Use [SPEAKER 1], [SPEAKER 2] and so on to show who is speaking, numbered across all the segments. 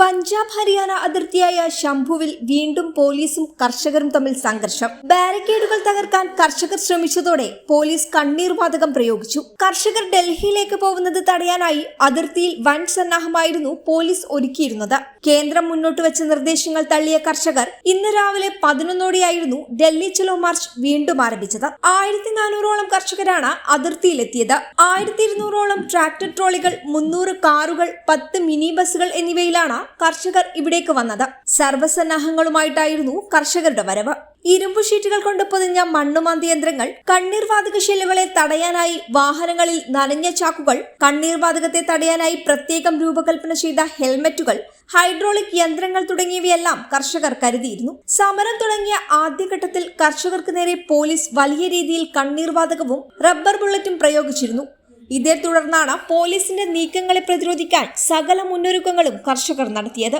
[SPEAKER 1] പഞ്ചാബ് ഹരിയാന അതിർത്തിയായ ശംഭുവിൽ വീണ്ടും പോലീസും കർഷകരും തമ്മിൽ സംഘർഷം. ബാരിക്കേഡുകൾ തകർക്കാൻ കർഷകർ ശ്രമിച്ചതോടെ പോലീസ് കണ്ണീർവാതകം പ്രയോഗിച്ചു. കർഷകർ ഡൽഹിയിലേക്ക് പോകുന്നത് തടയാനായി അതിർത്തിയിൽ വൻ സന്നാഹമായിരുന്നു പോലീസ് ഒരുക്കിയിരുന്നത്. കേന്ദ്രം മുന്നോട്ട് വെച്ച നിർദ്ദേശങ്ങൾ തള്ളിയ കർഷകർ ഇന്ന് രാവിലെ പതിനൊന്നോടെയായിരുന്നു ഡൽഹി ചലോ മാർച്ച് വീണ്ടും ആരംഭിച്ചത്. ആയിരത്തി നാനൂറോളം കർഷകരാണ് അതിർത്തിയിലെത്തിയത്. ആയിരത്തി ഇരുന്നൂറോളം ട്രാക്ടർ ട്രോളികൾ മുന്നൂറ് കാറുകൾ പത്ത് മിനി ബസ്സുകൾ എന്നിവയിലാണ് കർഷകർ ഇവിടേക്ക് വന്നത്. സർവസന്നാഹങ്ങളുമായിട്ടായിരുന്നു കർഷകരുടെ വരവ്. ഇരുമ്പു ഷീറ്റുകൾ കൊണ്ട് പൊതിഞ്ഞ മണ്ണുമാന്തി യന്ത്രങ്ങൾ കണ്ണീർവാതക ഷെല്ലുകളെ തടയാനായി വാഹനങ്ങളിൽ നനഞ്ഞ ചാക്കുകൾ കണ്ണീർവാതകത്തെ തടയാനായി പ്രത്യേകം രൂപകൽപ്പന ചെയ്ത ഹെൽമറ്റുകൾ ഹൈഡ്രോളിക് യന്ത്രങ്ങൾ തുടങ്ങിയവയെല്ലാം കർഷകർ കരുതിയിരുന്നു. സമരം തുടങ്ങിയ ആദ്യഘട്ടത്തിൽ കർഷകർക്ക് നേരെ പോലീസ് വലിയ രീതിയിൽ കണ്ണീർവാതകവും റബ്ബർ ബുള്ളറ്റും പ്രയോഗിച്ചിരുന്നു. ഇതേ തുടർന്നാണ് പോലീസിന്റെ നീക്കങ്ങളെ പ്രതിരോധിക്കാൻ സകല മുന്നൊരുക്കങ്ങളും കർഷകർ നടത്തിയത്.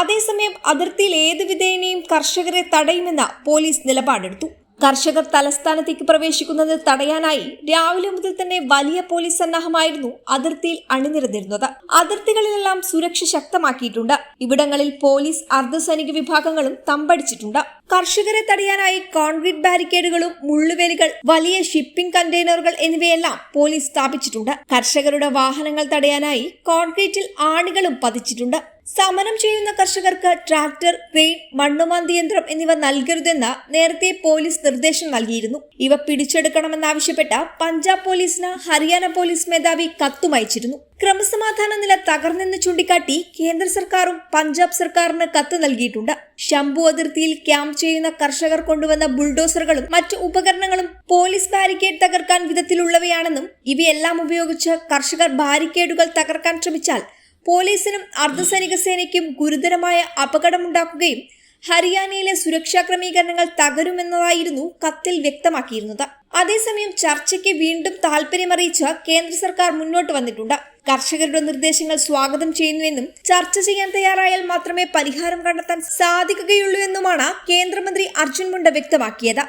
[SPEAKER 1] അതേസമയം അതിർത്തിയിൽ ഏത് വിധേയനെയും കർഷകരെ തടയുമെന്ന പോലീസ് നിലപാടെടുത്തു. കർഷകർ തലസ്ഥാനത്തേക്ക് പ്രവേശിക്കുന്നത് തടയാനായി രാവിലെ മുതൽ തന്നെ വലിയ പോലീസ് സന്നാഹമായിരുന്നു അതിർത്തിയിൽ അണിനിരന്നിരുന്നത്. അതിർത്തികളിലെല്ലാം സുരക്ഷ ശക്തമാക്കിയിട്ടുണ്ട്. ഇവിടങ്ങളിൽ പോലീസ് അർദ്ധസൈനിക വിഭാഗങ്ങളും തമ്പടിച്ചിട്ടുണ്ട്. കർഷകരെ തടയാനായി കോൺക്രീറ്റ് ബാരിക്കേഡുകളും മുള്ളുവേലികൾ വലിയ ഷിപ്പിംഗ് കണ്ടെയ്നറുകൾ എന്നിവയെല്ലാം പോലീസ് സ്ഥാപിച്ചിട്ടുണ്ട്. കർഷകരുടെ വാഹനങ്ങൾ തടയാനായി കോൺക്രീറ്റിൽ ആണികളും പതിച്ചിട്ടുണ്ട്. സമരം ചെയ്യുന്ന കർഷകർക്ക് ട്രാക്ടർ ക്രെയിൻ മണ്ണുമാന്തി യന്ത്രം എന്നിവ നൽകരുതെന്ന് നേരത്തെ പോലീസ് നിർദ്ദേശം നൽകിയിരുന്നു. ഇവ പിടിച്ചെടുക്കണമെന്നാവശ്യപ്പെട്ട പഞ്ചാബ് പോലീസിന് ഹരിയാന പോലീസ് മേധാവി കത്തും അയച്ചിരുന്നു. ക്രമസമാധാന നില തകർന്നെന്ന് ചൂണ്ടിക്കാട്ടി കേന്ദ്ര സർക്കാരും പഞ്ചാബ് സർക്കാരിന് കത്ത് നൽകിയിട്ടുണ്ട്. ശംഭു അതിർത്തിയിൽ ക്യാമ്പ് ചെയ്യുന്ന കർഷകർ കൊണ്ടുവന്ന ബുൾഡോസറുകളും മറ്റ് ഉപകരണങ്ങളും പോലീസ് ബാരിക്കേഡ് തകർക്കാൻ വിധത്തിലുള്ളവയാണെന്നും ഇവയെല്ലാം ഉപയോഗിച്ച് കർഷകർ ബാരിക്കേഡുകൾ തകർക്കാൻ ശ്രമിച്ചാൽ പോലീസിനും അർദ്ധസൈനിക സേനയ്ക്കും ഗുരുതരമായ അപകടമുണ്ടാക്കുകയും ഹരിയാനയിലെ സുരക്ഷാ ക്രമീകരണങ്ങൾ തകരുമെന്നതായിരുന്നു കത്തിൽ വ്യക്തമാക്കിയിരുന്നത്. അതേസമയം ചർച്ചയ്ക്ക് വീണ്ടും താൽപര്യമറിയിച്ച് കേന്ദ്ര സർക്കാർ മുന്നോട്ട് വന്നിട്ടുണ്ട്. കർഷകരുടെ നിർദ്ദേശങ്ങൾ സ്വാഗതം ചെയ്യുന്നുവെന്നും ചർച്ച ചെയ്യാൻ തയ്യാറായാൽ മാത്രമേ പരിഹാരം കണ്ടെത്താൻ സാധിക്കുകയുള്ളൂ എന്നുമാണ് കേന്ദ്രമന്ത്രി അർജുൻ മുണ്ട വ്യക്തമാക്കിയത്.